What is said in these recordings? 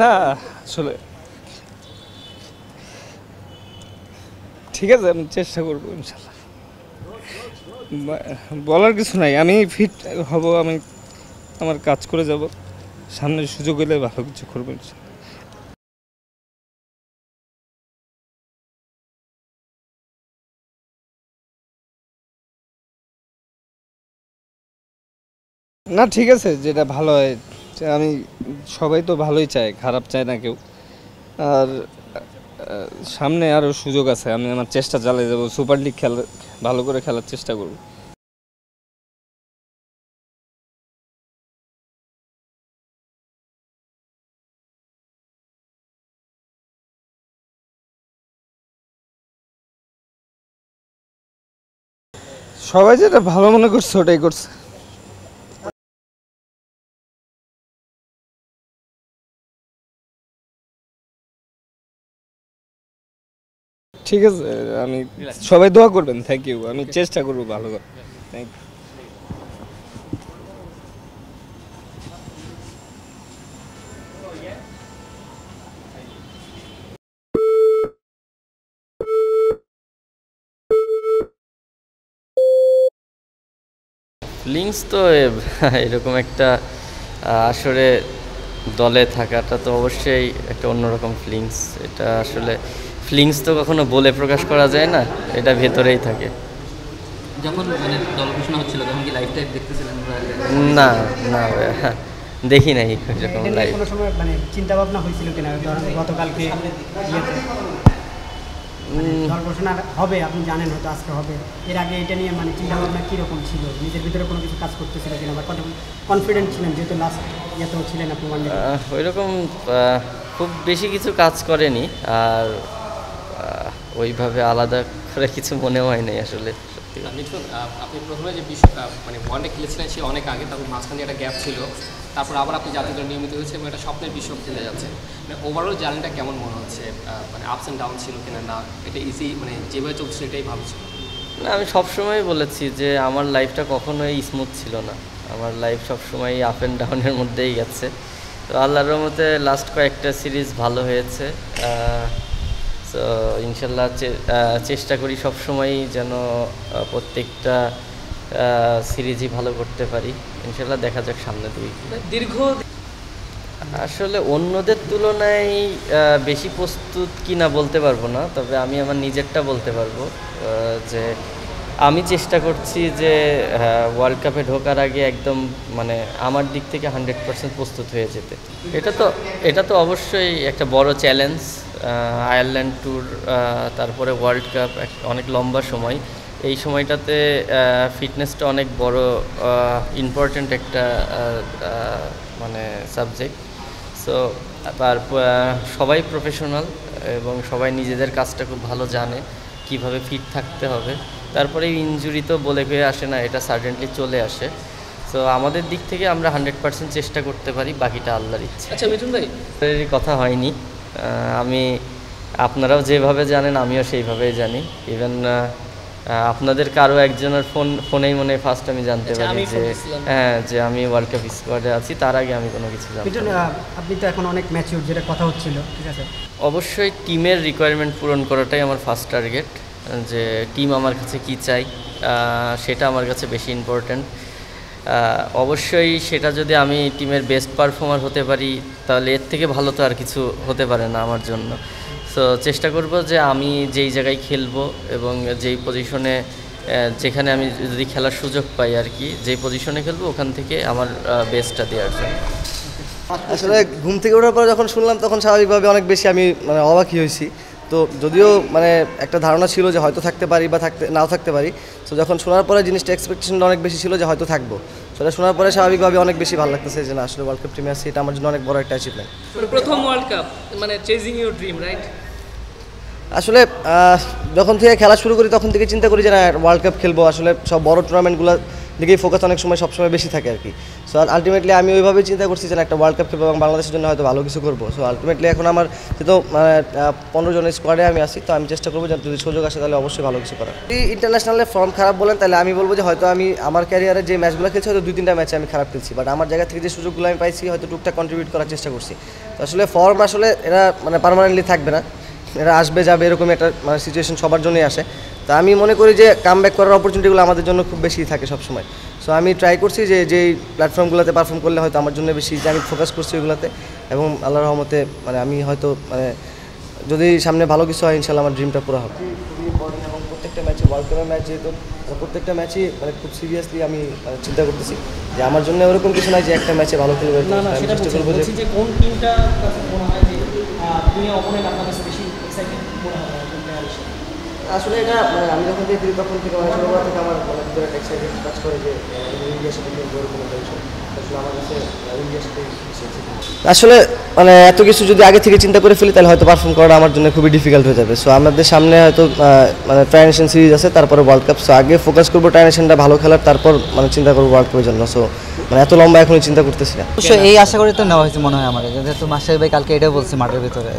না, আসলে ঠিক আছে, আমি চেষ্টা করব, ইনশাল্লাহ বলার কিছু নাই, আমি ফিট হব, আমি আমার কাজ করে যাব সামনে সুযোগ হলে ভালো কিছু করব, ইনশাল্লাহ। না, ঠিক আছে, যেটা ভালো হয় আমি সবাই তো ভালোই চায়, খারাপ চায় না কেউ। আর সামনে আরও সুযোগ আছে, আমি আমার চেষ্টা চালিয়ে যাব, সুপার লিগ খেলা, ভালো করে খেলার চেষ্টা করব। সবাই যেটা ভালো মনে করছে, ওটাই করছে। ঠিক আছে আমি সবাই দোয়া করবেন থ্যাংক ইউ আমি চেষ্টা করব ভালো করে। থ্যাংক ইউ ফিলিংস তো এরকম একটা আসরে দলে থাকাটা তো অবশ্যই একটা অন্যরকম ফিলিংস এটা আসলে ফিলিংস তো কখনো বলে প্রকাশ করা যায় না এটা ভেতরেই থাকে। যখন মানে দল ঘোষণা হচ্ছিল তখন কি লাইভ টাইপ দেখতেছিলেন না না দেখি নাই এরকম লাইভ কোনো সময় মানে চিন্তা ভাবনা হয়েছিল কিনা? ধরেন গতকালকে ইয়েতে। দল ঘোষণা হবে আপনি জানেন হয়তো আজকে হবে। এর আগে এটা নিয়ে মানে চিন্তা ভাবনা কীরকম ছিল? নিজের ভিতরে কোনো কিছু কাজ করতেছিল কিনা বা কত কনফিডেন্ট ছিলেন যেহেতু লাস্ট ইয়েতেও ছিলেন আপনি ওয়ান ওই রকম খুব বেশি কিছু কাজ করেনি। আর ওইভাবে আলাদা করে কিছু মনে হয় নাই আসলে। মিঠুন আপনি প্রথমে যে বিশ্ব মানে ওয়ানডে খেলেছিলেন সে অনেক আগে তারপর মাঝখানে একটা গ্যাপ ছিল। তারপর আবার আপনি জাতীয় দলে নিয়মিত হয়েছে এবং একটা স্বপ্নের বিশ্বকাপ খেলে যাচ্ছে। মানে ওভারঅল জার্নিটা কেমন মনে হচ্ছে? মানে আপস অ্যান্ড ডাউন ছিল কিনা না? এটা ইজি মানে যেভাবে চলছে এটাই ভালো ছিল না আমি সবসময় বলেছি যে আমার লাইফটা কখনোই স্মুথ ছিল না। আমার লাইফ সবসময় আপ অ্যান্ড ডাউনের মধ্যেই গেছে। তো আল্লাহর রহমতে লাস্ট কয়েকটা সিরিজ ভালো হয়েছে। তো ইনশাল্লাহ চেষ্টা করি সবসময়ই যেন প্রত্যেকটা সিরিজই ভালো করতে পারি। ইনশাল্লাহ দেখা যাক সামনে দুই দীর্ঘ আসলে অন্যদের তুলনায় বেশি প্রস্তুত কিনা বলতে পারব না তবে আমি আমার নিজেরটা বলতে পারব যে আমি চেষ্টা করছি যে ওয়ার্ল্ড কাপে ঢোকার আগে একদম মানে আমার দিক থেকে হান্ড্রেড পার্সেন্ট প্রস্তুত হয়ে যেতে। এটা তো এটা তো অবশ্যই একটা বড় চ্যালেঞ্জ আয়ারল্যান্ড ট্যুর তারপরে ওয়ার্ল্ড কাপ অনেক লম্বা সময়। এই সময়টাতে ফিটনেসটা অনেক বড় ইম্পর্ট্যান্ট একটা মানে সাবজেক্ট সো আহ, সবাই প্রফেশনাল এবং সবাই নিজেদের কাজটা খুব ভালো জানে কীভাবে ফিট থাকতে হবে। তারপরে ইনজুরি তো বলে হয়ে আসে না এটা সার্ডেনলি চলে আসে। তো আমাদের দিক থেকে আমরা হান্ড্রেড পার্সেন্ট চেষ্টা করতে পারি বাকিটা আল্লাহর ইচ্ছে। আচ্ছা মিঠুন ভাই। কথা হয়নি। আমি আপনারাও যেভাবে জানেন আমিও সেইভাবেই জানি। ইভেন আপনাদের কারও একজনের ফোন ফোনেই মনে ফার্স্ট আমি জানতে আচ্ছা, পারি যে হ্যাঁ যে আমি ওয়ার্ল্ড কাপ স্কোয়াডে আছি তার আগে আমি কোনো কিছু জানতাম মিটন না। আপনি তো এখন অনেক ম্যাচিউর যেটা কথা হচ্ছিল ঠিক আছে? অবশ্যই টিমের রিকোয়ারমেন্ট পূরণ করাটাই আমার ফার্স্ট টার্গেট যে টিম আমার কাছে কি চাই সেটা আমার কাছে বেশি ইম্পর্ট্যান্ট অবশ্যই সেটা যদি আমি টিমের বেস্ট পারফর্মার হতে পারি, তাহলে এর থেকে ভালো তো আর কিছু হতে পারে না আমার জন্য। সো চেষ্টা করব যে আমি যেই জায়গায় খেলব এবং যেই পজিশনে যেখানে আমি যদি খেলার সুযোগ পাই আর কি, যেই পজিশনে খেলব, ওখান থেকে আমার বেস্টটা দেওয়ার জন্য। আসলে ঘুম থেকে ওঠার পর যখন শুনলাম, তখন স্বাভাবিকভাবে অনেক বেশি আমি মানে অবাকই হয়েছি। তো যদিও মানে একটা ধারণা ছিল যে হয়তো থাকতে পারি বা থাকতে নাও থাকতে পারি, তো যখন শোনার পরে জিনিসটা এক্সপেকটেশনটা অনেক বেশি ছিল যে হয়তো থাকব। সেটা শোনার পরে স্বাভাবিকভাবে অনেক বেশি ভালো লাগতেছে যে না, আসলে ওয়ার্ল্ড কাপ টিমে আসছে এটা আমার জন্য অনেক বড় একটা অ্যাচিভমেন্ট মানে প্রথম ওয়ার্ল্ড কাপ মানে চেজিং ইউর ড্রিম রাইট আসলে যখন থেকে খেলা শুরু করি, তখন থেকে চিন্তা করি যে, না ওয়ার্ল্ড কাপ খেলব। আসলে সব বড় টুর্নামেন্টগুলো দিকেই ফোকাস অনেক সময় সবসময় বেশি থাকে আর কি। সো আলটিমেটলি আমি ওইভাবেই চিন্তা করছি যে একটা ওয়ার্ল্ড কাপ খেলব এবং বাংলাদেশের জন্য হয়তো ভালো কিছু করব। সো আলটিমেটলি এখন আমার যেহেতু মানে পনেরো জনের স্কোয়াডে আমি আসি তো আমি চেষ্টা করব যদি সুযোগ আসে তাহলে অবশ্যই ভালো কিছু করার। যদি ইন্টারন্যাশনালে ফর্ম খারাপ বলেন, তাহলে আমি বলব যে, হয়তো আমি আমার ক্যারিয়ারে যে ম্যাচগুলো খেলছি, হয়তো দুই তিনটা ম্যাচে আমি খারাপ খেলছি। বাট আমার জায়গা থেকে যে সুযোগগুলো আমি পাইছি, হয়তো টুকটাক কন্ট্রিবিউট করার চেষ্টা করছি। তো আসলে ফর্ম আসলে এরা মানে পার্মানেন্টলি থাকবে না। এরা আসবে যাবে এরকম একটা মানে সিচুয়েশন সবার জন্যই আসে। তো আমি মনে করি যে কাম ব্যাক করার অপরচুনিটিগুলো আমাদের জন্য খুব বেশি থাকে সবসময়। সো আমি ট্রাই করছি যে যেই প্ল্যাটফর্মগুলোতে পারফর্ম করলে হয়তো আমার জন্য বেশি যে আমি ফোকাস করছি ওইগুলোতে। এবং আল্লাহ রহমতে মানে আমি হয়তো মানে যদি সামনে ভালো কিছু হয় ইনশাল্লাহ আমার ড্রিমটা পুরো হবে। এবং প্রত্যেকটা ম্যাচে ওয়ার্ল্ড কাপের ম্যাচ যেহেতু প্রত্যেকটা ম্যাচই মানে খুব সিরিয়াসলি আমি মানে চিন্তা করতেছি যে আমার জন্য ওরকম কিছু নাই যে একটা ম্যাচে ভালো খেলবে। না না সেটা চেষ্টা বলছি করব যে কোন টিমটা মনে হয় যে আহ, দুনিয়া অপোনেন্ট আপনার কাছে বেশি এক্সাইটেড মনে হয় একজন আসলে এটা মানে আমি যখন দেখি তখন থেকে মানে ছোটবেলা থেকে আমার মানে ভিতরে একটা এক্সাইটেড কাজ করে যে ইন্ডিয়ার সাথে খেলব এরকম একটা বিষয় আসলে সাথে মানে এত কিছু যদি আগে থেকে চিন্তা করে ফেলি তাহলে হয়তো পারফর্ম করাটা আমার জন্য খুবই ডিফিকাল্ট হয়ে যাবে। সো আমাদের সামনে হয়তো মানে ট্রাইনেশন সিরিজ আছে তারপরে ওয়ার্ল্ড কাপ সো আগে ফোকাস করব ট্রাইনেশনটা ভালো খেলার তারপর মানে চিন্তা করব ওয়ার্ল্ড কাপের জন্য। সো মানে এত লম্বা এখনই চিন্তা করতেছি না। অবশ্যই এই আশা করে তো নেওয়া হয়েছে মনে হয় আমার যেহেতু মাস্টার ভাই কালকে এটাও বলছে মাঠের ভিতরে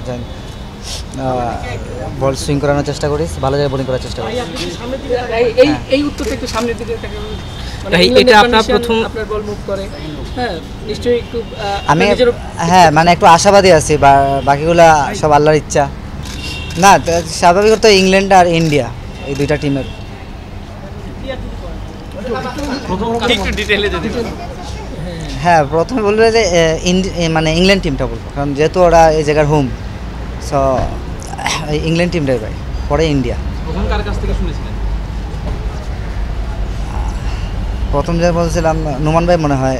বল সুইং করানোর চেষ্টা করিস ভালো জায়গায় বোলিং করার চেষ্টা করিস। এই- এই এই উত্তরটা একটু সামনের দিকে তাকান। মানে এই- ইংল্যান্ডের এটা আপনার প্রথম- আপনার বল মুভ করে। হ্যাঁ নিশ্চয়ই একটু আমি হ্যাঁ মানে একটু আশাবাদী আছি বাকিগুলা সব আল্লাহর ইচ্ছা। না তো স্বাভাবিকত ইংল্যান্ড আর ইন্ডিয়া এই দুইটা টিমের হ্যাঁ প্রথমে বলব যে মানে ইংল্যান্ড টিমটা বলব। কারণ যেহেতু ওরা এই জায়গার হোম সো ইংল্যান্ড টিমটাই ভাই পরে ইন্ডিয়া প্রথম যা কাছ থেকে শুনেছিলেন? প্রথম যে বলছিলাম নোমান ভাই মনে হয়